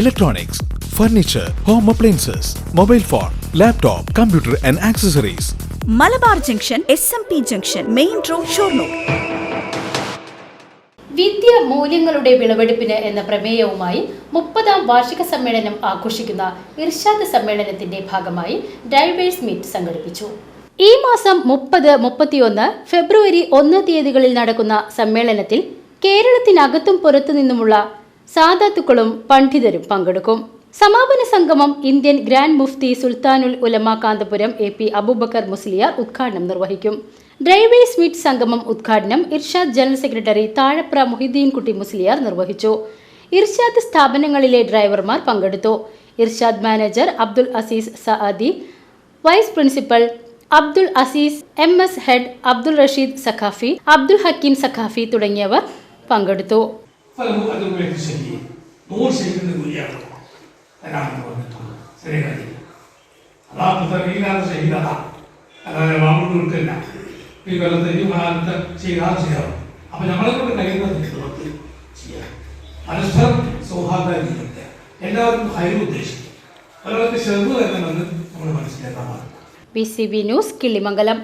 electronics, furniture home appliances mobile phone laptop computer and accessories Malabar junction S M P junction main road Shoranur. വിദ്യ മൂല്യങ്ങളുടെ വിളവെടുപ്പിന് എന്ന പ്രമേയവുമായി മുപ്പതാം വാർഷിക സമ്മേളനം ആഘോഷിക്കുന്ന ഇർഷാദ് സമ്മേളനത്തിന്റെ ഭാഗമായി ഡൈവേഴ്സ് മീറ്റ് സംഘടിപ്പിച്ചു. ഈ മാസം മുപ്പത് മുപ്പത്തിയൊന്ന് ഫെബ്രുവരി ഒന്ന് തീയതികളിൽ നടക്കുന്ന സമ്മേളനത്തിൽ കേരളത്തിനകത്തും പുറത്തു നിന്നുമുള്ള സാദാത്തുക്കളും പണ്ഡിതരും പങ്കെടുക്കും. സമാപന സംഗമം ഇന്ത്യൻ ഗ്രാൻഡ് മുഫ്തി സുൽത്താനുൽ ഉലമ കാന്തപുരം എ പി അബൂബക്കർ മുസ്ലിയാർ ഉദ്ഘാടനം നിർവഹിക്കും. ഡ്രൈവേഴ്സ് മീറ്റ് സംഗമം ഉദ്ഘാടനം ഇർഷാദ് ജനറൽ സെക്രട്ടറി താഴപ്ര മുഹിദ്ദീൻകുട്ടി മുസ്ലിയാർ നിർവഹിച്ചു. ഇർഷാദ് സ്ഥാപനങ്ങളിലെ ഡ്രൈവർമാർ പങ്കെടുത്തു. Irshad manager Abdul Azeez Saadi vice principal Abdul Azeez M S head Abdul Rasheed Saqafi Abdul Hakeem Saqafi തുടങ്ങിയവർ പങ്കെടുത്തു. ഫലം അതുപോലെ ശരി നൂറ് ശരീരത്തിന് കൂലിയാണ് തരാമെന്ന് പറഞ്ഞിട്ടുണ്ട് ശരി കാര്യം. അതാ പുസ്തകീകാല ശരീരത അല്ലാതെ വാങ്ങുകൊണ്ട് വിട്ടില്ല ഈ കൊല്ലത്തെ ഈ കാലത്ത് ചെയ്താൽ ചെയ്യാം. അപ്പൊ നമ്മളെ കൊണ്ട് കഴിയുന്നത് ചെയ്യാം. പരസ്പരം സൗഹാർദ്ദ എല്ലാവർക്കും ഹൈവ് ഉദ്ദേശിക്കും. ഒരാൾക്ക് ചെറുത് തരണമെന്ന് നമ്മൾ മനസ്സിലാക്കാൻ P C B news Killimangalam.